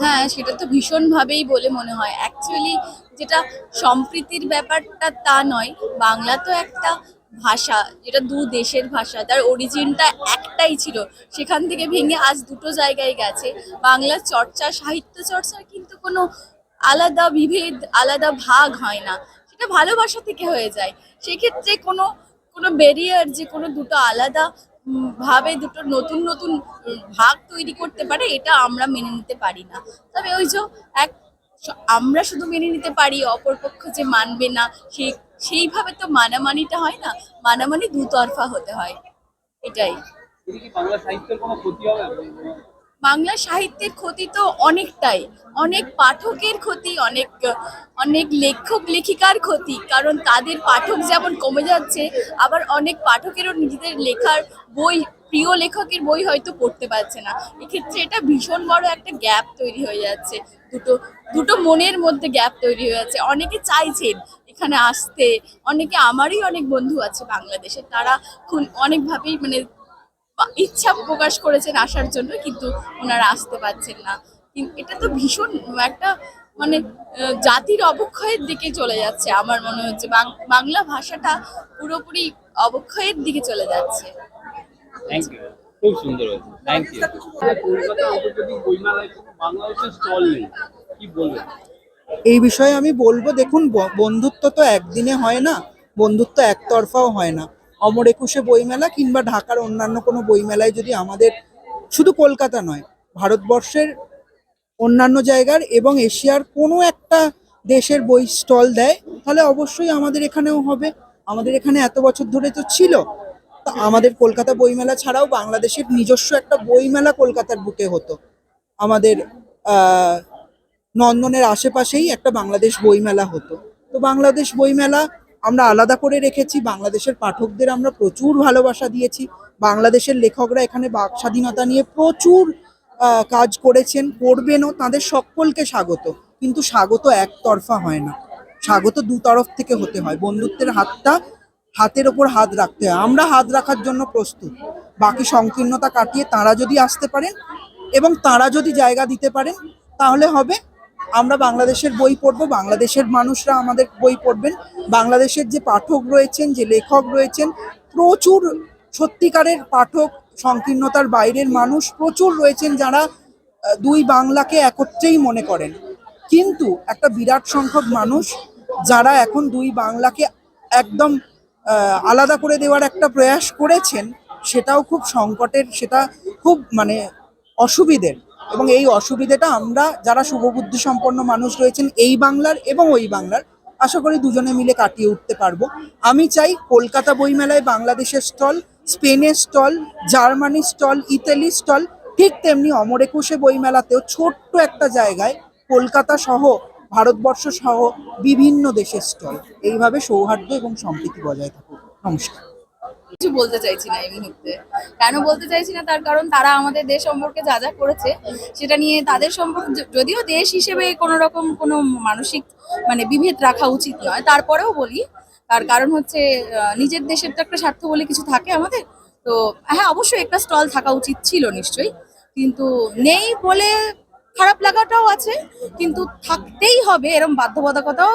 হ্যাঁ সেটা তো ভীষণভাবেই বলে মনে হয়। অ্যাকচুয়ালি যেটা সম্প্রীতির ব্যাপারটা তা নয়, বাংলা তো একটা ভাষা, যেটা দু দেশের ভাষা, তার অরিজিনটা একটাই ছিল। সেখান থেকে ভেঙে আজ দুটো জায়গায় গেছে। বাংলা চর্চা, সাহিত্য চর্চার কিন্তু কোনো আলাদা বিভেদ, আলাদা ভাগ হয় না। সেটা ভালোবাসা থেকে হয়ে যায়। সেক্ষেত্রে কোনো কোনো ব্যারিয়ার যে কোনো দুটো আলাদা ভাবে দুটো নতুন নতুন ভাগ তৈরি করতে পারে, এটা আমরা মেনে নিতে পারি না। তবে ওই যে এক, আমরা শুধু মেনে নিতে পারি অপরপক্ষ যে মানবে না সেই সেইভাবে তো মানামানিটা হয় না, মানামানি দুতরফা হতে হয়। এটাই। বাংলা সাহিত্যের কোনো ক্ষতি হবে? বাংলা সাহিত্যের ক্ষতি তো অনেকটাই। অনেক পাঠকের ক্ষতি, অনেক অনেক লেখক, লেখিকার ক্ষতি, কারণ তাদের পাঠক যেমন কমে যাচ্ছে, আবার অনেক পাঠকেরও নিজেদের লেখার বই, প্রিয় লেখকের বই হয়তো পড়তে পারছে না। এক্ষেত্রে এটা ভীষণ বড় একটা গ্যাপ তৈরি হয়ে যাচ্ছে। দুটো দুটো মনের মধ্যে গ্যাপ তৈরি হয়ে যাচ্ছে। অনেকে চাইছেন এখানে আসতে, অনেকে আমারই অনেক বন্ধু আছে বাংলাদেশে, তারা অনেকভাবেই মানে ইচ্ছা প্রকাশ করেছেন আসার জন্য কিন্তু ওনারা আসতে পারছেন না। এটা তো ভীষণ একটা মানে জাতির অবক্ষয়ের দিকে চলে যাচ্ছে। আমার মনে হচ্ছে বাং- বাংলা ভাষাটা পুরোপুরি অবক্ষয়ের দিকে চলে যাচ্ছে। খুব সুন্দর থ্যাংক ইউ কলকাতা আন্তর্জাতিক বইমেলায় বাংলাদেশের স্টল নেই কি বলবেন এই বিষয়ে আমি বলব দেখুন ব- বন্ধুত্ব তো একদিনে হয় না বন্ধুত্ব একতরফাও হয় না। অমর একুশে বইমেলা কিংবা ঢাকার অন্যান্য কোনো বইমেলায় যদি আমাদের শুধু কলকাতা নয়, ভারতবর্ষের অন্যান্য জায়গার এবং এশিয়ার কোনো একটা দেশের বই স্টল দেয়, তাহলে অবশ্যই আমাদের এখানেও হবে। আমাদের এখানে এত বছর ধরে তো ছিল। তা আমাদের কলকাতা বইমেলা ছাড়াও বাংলাদেশের নিজস্ব একটা বইমেলা কলকাতার বুকে হতো। আমাদের নন্দনের আশেপাশেই একটা বাংলাদেশ বইমেলা হতো। তো বাংলাদেশ বইমেলা আমরা আলাদা করে রেখেছি, বাংলাদেশের পাঠকদের আমরা প্রচুর ভালোবাসা দিয়েছি, বাংলাদেশের লেখকরা এখানে বাক স্বাধীনতা নিয়ে প্রচুর কাজ করেছেন, করবেনও, তাদের সকলকে স্বাগত। কিন্তু স্বাগত একতরফা হয় না। স্বাগত দু তরফ থেকে হতে হয়। বন্ধুত্বের হাতটা হাতের ওপর হাত রাখতে হয়। আমরা হাত রাখার জন্য প্রস্তুত। বাকি সংকীর্ণতা কাটিয়ে তারা যদি আসতে পারেন এবং তারা যদি জায়গা দিতে পারেন, তাহলে হবে আমরা বাংলাদেশের বই পড়ব, বাংলাদেশের মানুষরা আমাদের বই পড়বেন। বাংলাদেশের যে পাঠক রয়েছেন, যে লেখক রয়েছেন, প্রচুর সত্যিকারের পাঠক, সংকীর্ণতার বাইরের মানুষ প্রচুর রয়েছেন যারা দুই বাংলাকে একত্রেই মনে করেন। কিন্তু একটা বিরাট সংখ্যক মানুষ যারা এখন দুই বাংলাকে একদম আলাদা করে দেওয়ার একটা প্রয়াস করেছেন, সেটাও খুব সংকটের, সেটা খুব মানে অসুবিধের। এবং এই অসুবিধাটা আমরা যারা শুভবুদ্ধি সম্পন্ন মানুষ রয়েছেন এই বাংলার এবং ওই বাংলার, আশা করি দুজনে মিলে কাটিয়ে উঠতে পারব। আমি চাই কলকাতা বইমেলায় বাংলাদেশের স্টল, স্পেনের স্টল, জার্মানির স্টল ইতালি স্টল, ঠিক তেমনি অমর একুশে বইমেলাতেও ছোট্ট একটা জায়গায় কলকাতা সহ, ভারতবর্ষ সহ বিভিন্ন দেশের স্টল। এইভাবে সৌহার্দ্য এবং সম্প্রীতি বজায় থাকুক। নমস্কার। কিছু বলতে চাইছি না এই মুহূর্তে। কেন বলতে চাইছি না? তার কারণ তারা আমাদের দেশ সম্পর্কে যা যা করেছে, সেটা নিয়ে তাদের সম্পর্কে যদিও দেশ হিসেবে কোনো রকম কোনো মানসিক মানে বিভেদ রাখা উচিত নয়। তারপরেও বলি, তার কারণ হচ্ছে নিজের দেশের তো একটা স্বার্থ বলে কিছু থাকে আমাদের। তো হ্যাঁ অবশ্যই একটা স্টল থাকা উচিত ছিল নিশ্চয়ই। কিন্তু নেই বলে খারাপ লাগাটাও আছে। কিন্তু থাকতেই হবে এরকম বাধ্যবাধকতাও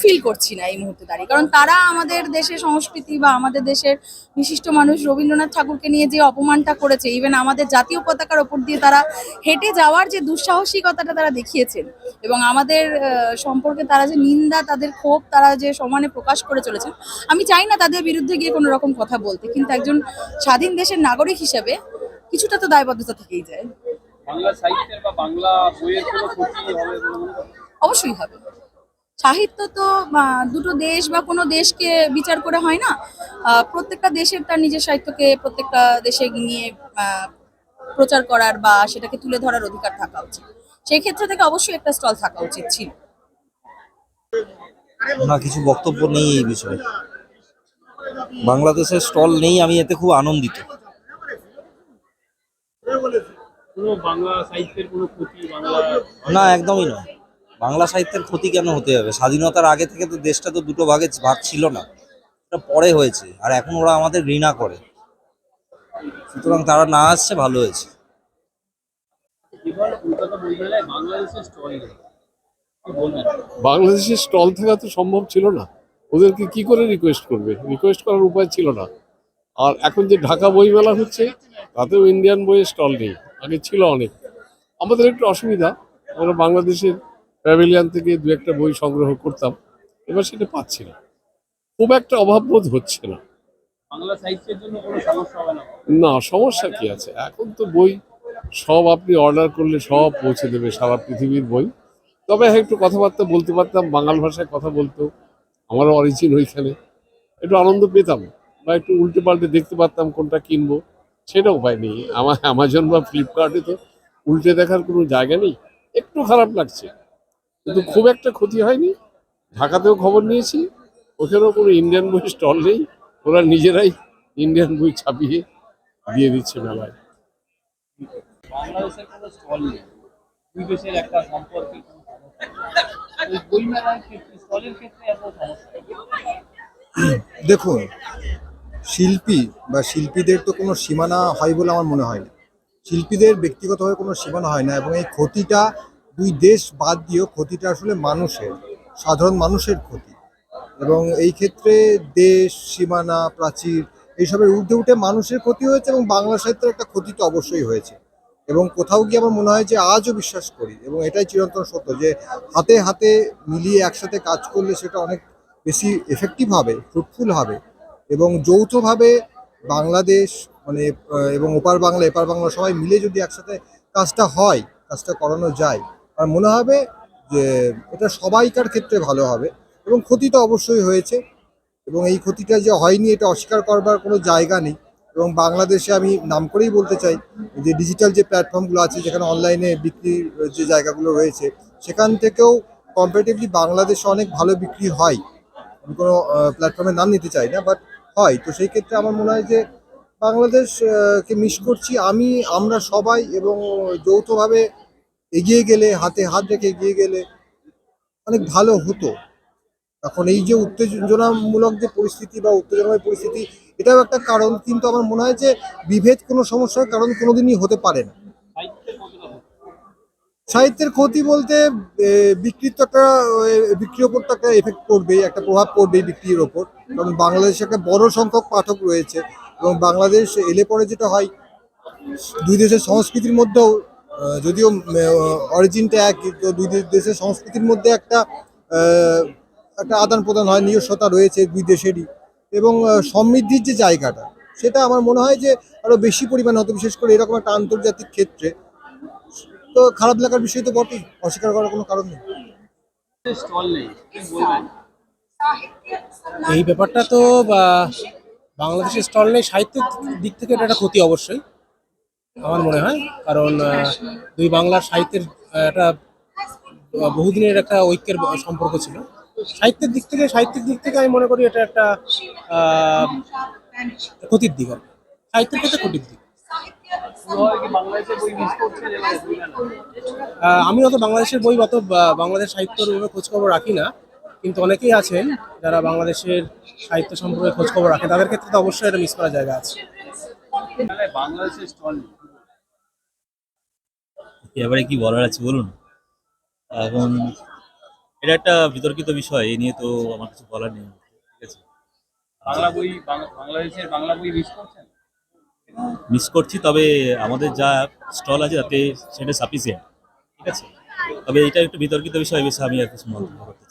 ফিল করছি না এই মুহূর্তে দাঁড়িয়ে। কারণ তারা আমাদের দেশের সংস্কৃতি বা আমাদের দেশের বিশিষ্ট মানুষ রবীন্দ্রনাথ ঠাকুরকে নিয়ে যে অপমানটা করেছে ইভেন আমাদের জাতীয় পতাকার ওপর দিয়ে তারা হেঁটে যাওয়ার যে দুঃসাহসিকতাটা তারা দেখিয়েছেন এবং আমাদের সম্পর্কে তারা যে নিন্দা তাদের ক্ষোভ তারা যে সমানে প্রকাশ করে চলেছেন আমি চাই না তাদের বিরুদ্ধে গিয়ে কোনো রকম কথা বলতে। কিন্তু একজন স্বাধীন দেশের নাগরিক হিসেবে কিছুটা তো দায়বদ্ধতা থেকেই যায়। বাংলা সাহিত্যের বা বাংলা বইয়ের কোনো ক্ষতি হবে? অবশ্যই হবে। সাহিত্য তো আহ, দুটো দেশ বা কোনো দেশকে বিচার করে হয় না। আহ, প্রত্যেকটা দেশের তার নিজের সাহিত্যকে প্রত্যেকটা দেশে নিয়ে আহ, প্রচার করার বা সেটাকে তুলে ধরার অধিকার থাকা উচিত। সেই ক্ষেত্রে থেকে অবশ্যই একটা স্টল থাকা উচিত ছিল। না কিছু বক্তব্য নেই এই বিষয়ে। বাংলাদেশের স্টল নেই আমি এতে খুব আনন্দিত। না একদমই নয়। বাংলা সাহিত্যের ক্ষতি কেন হতে হবে স্বাধীনতার আগে থেকে তো দেশটা তো দুটো ভাগে ভাগ ছিল না। এটা পরে হয়েছে আর এখন ওরা আমাদের ঘৃণা করে। সুতরাং তারা না আসছে ভালো হয়েছে। বাংলাদেশের স্টল থাকা তো সম্ভব ছিল না। ওদেরকে কি করে রিকোয়েস্ট করবে? রিকোয়েস্ট করার উপায় ছিল না। আর এখন যে ঢাকা বইমেলা হচ্ছে তাতেও ইন্ডিয়ান বইয়ের স্টল নেই। আগে ছিল অনেক। আমাদের একটু অসুবিধা আমরা বাংলাদেশের প্যাভিলিয়ান থেকে দু একটা বই সংগ্রহ করতাম এবার সেটা পাচ্ছি না। খুব একটা অভাববোধ হচ্ছে না। বাংলা সাহিত্যের জন্য কোনো সমস্যা হবে না। না সমস্যা কি আছে? এখন তো বই সব আপনি অর্ডার করলে সব পৌঁছে দেবে সারা পৃথিবীর বই। তবে হ্যাঁ একটু কথাবার্তা বলতে পারতাম বাঙাল ভাষায় কথা বলতো আমারও অরিজিন ওইখানে। একটু আনন্দ পেতাম বা একটু উল্টে পাল্টে দেখতে পারতাম কোনটা কিনবো সেটা উপায় নেই। আমার অ্যামাজন বা ফ্লিপকার্টে তো উল্টে দেখার কোনো জায়গা নেই। একটু খারাপ লাগছে। কিন্তু খুব একটা ক্ষতি হয়নি। ঢাকাতেও খবর নিয়েছি। ওখানেও কোনো ইন্ডিয়ান বই স্টল নেই। ওরা নিজেরাই ইন্ডিয়ান বই ছাপিয়ে দিয়ে দিচ্ছে মেলায়। দেখুন শিল্পী বা শিল্পীদের তো কোনো সীমানা হয় বলে আমার মনে হয় না। শিল্পীদের ব্যক্তিগতভাবে কোনো সীমানা হয় না এবং এই ক্ষতিটা দুই দেশ বাদ দিয়েও ক্ষতিটা আসলে মানুষের, সাধারণ মানুষের ক্ষতি। এবং এই ক্ষেত্রে দেশ, সীমানা, প্রাচীর, এইসবের উঠে উঠে মানুষের ক্ষতি হয়েছে এবং বাংলা সাহিত্যের একটা ক্ষতি তো অবশ্যই হয়েছে। এবং কোথাও গিয়ে আমার মনে হয় যে আজও বিশ্বাস করি এবং এটাই চিরন্তন সত্য যে হাতে হাতে মিলিয়ে একসাথে কাজ করলে সেটা অনেক বেশি এফেক্টিভ হবে ফ্রুটফুল হবে এবং যৌথভাবে বাংলাদেশ মানে এবং ওপার বাংলা, এপার বাংলা সবাই মিলে যদি একসাথে কাজটা হয়, কাজটা করানো যায় আর মনে হবে যে এটা সবাইকার ক্ষেত্রে ভালো হবে এবং ক্ষতি তো অবশ্যই হয়েছে এবং এই ক্ষতিটা যে হয়নি এটা অস্বীকার করবার কোনো জায়গা নেই এবং বাংলাদেশে আমি নাম করেই বলতে চাই যে ডিজিটাল যে প্ল্যাটফর্মগুলো আছে যেখানে অনলাইনে বিক্রির যে জায়গাগুলো রয়েছে, সেখান থেকেও কম্পারেটিভলি বাংলাদেশে অনেক ভালো বিক্রি হয়। আমি কোনো প্ল্যাটফর্মের নাম নিতে চাই না বাট হয়। তো সেই ক্ষেত্রে আমার মনে হয় যে বাংলাদেশকে মিস করছি আমি, আমরা সবাই এবং যৌথভাবে এগিয়ে গেলে, হাতে হাত রেখে এগিয়ে গেলে অনেক ভালো হতো। এখন এই যে উত্তেজনামূলক যে পরিস্থিতি বা উত্তেজনাময় পরিস্থিতি, এটাও একটা কারণ। কিন্তু আমার মনে হয় যে বিভেদ কোনো সমস্যার কারণ কোনোদিনই হতে পারে না। সাহিত্যের ক্ষতি? বলতে বিক্রির তো একটা বিক্রির ওপর তো একটা এফেক্ট পড়বেই, একটা প্রভাব পড়বেই বিক্রির ওপর। কারণ বাংলাদেশে একটা বড় সংখ্যক পাঠক রয়েছে এবং বাংলাদেশ এলে পরে যেটা হয়, দুই দেশের সংস্কৃতির মধ্যেও যদিও অরিজিনটা এক দুই দেশের সংস্কৃতির মধ্যে একটা একটা আদান প্রদান হয়, নিজস্বতা রয়েছে দুই দেশেরই। এবং সমৃদ্ধির যে জায়গাটা, সেটা আমার মনে হয় যে আরও বেশি পরিমাণে হতো বিশেষ করে এরকম একটা আন্তর্জাতিক ক্ষেত্রে, তো খারাপ লাগার বিষয় তো বটেই, অস্বীকার করার কোনো কারণ নেই। এই ব্যাপারটা তো বাংলাদেশের স্টল নেই সাহিত্যের দিক থেকে এটা একটা ক্ষতি অবশ্যই। আমার মনে হয়। কারণ দুই বাংলার সাহিত্যের একটা বহুদিনের একটা ঐক্যের সম্পর্ক ছিল। সাহিত্যের দিক থেকে, সাহিত্যের দিক থেকে আমি মনে করি এটা একটা ক্ষতির দিক আর সাহিত্যের ক্ষেত্রে ক্ষতির দিক। আমি অত বাংলাদেশের বই অত বাংলাদেশ সাহিত্যর খোঁজখবর রাখি না। কিন্তু অনেকেই আছেন যারা বাংলাদেশের সাহিত্য সম্পর্কে খোঁজখবর রাখে তাদের ক্ষেত্রে তো অবশ্যই এটা মিস করার জায়গা আছে। বাংলাদেশের স্টল এবারে কি বলার আছে বলুন? এখন এটা একটা বিতর্কিত বিষয় এ নিয়ে তো আমার কিছু বলার নেই। ঠিক আছে? বাংলা বই বাংলাদেশের বাংলা বই মিস করছেন? মিস করছি তবে আমাদের যা স্টল আছে তাতে সেটা সাফিসিয়েন্ট ঠিক আছে? তবে এটা একটু বিতর্কিত বিষয় বেশ আমি আর কিছু মন্তব্য করতে।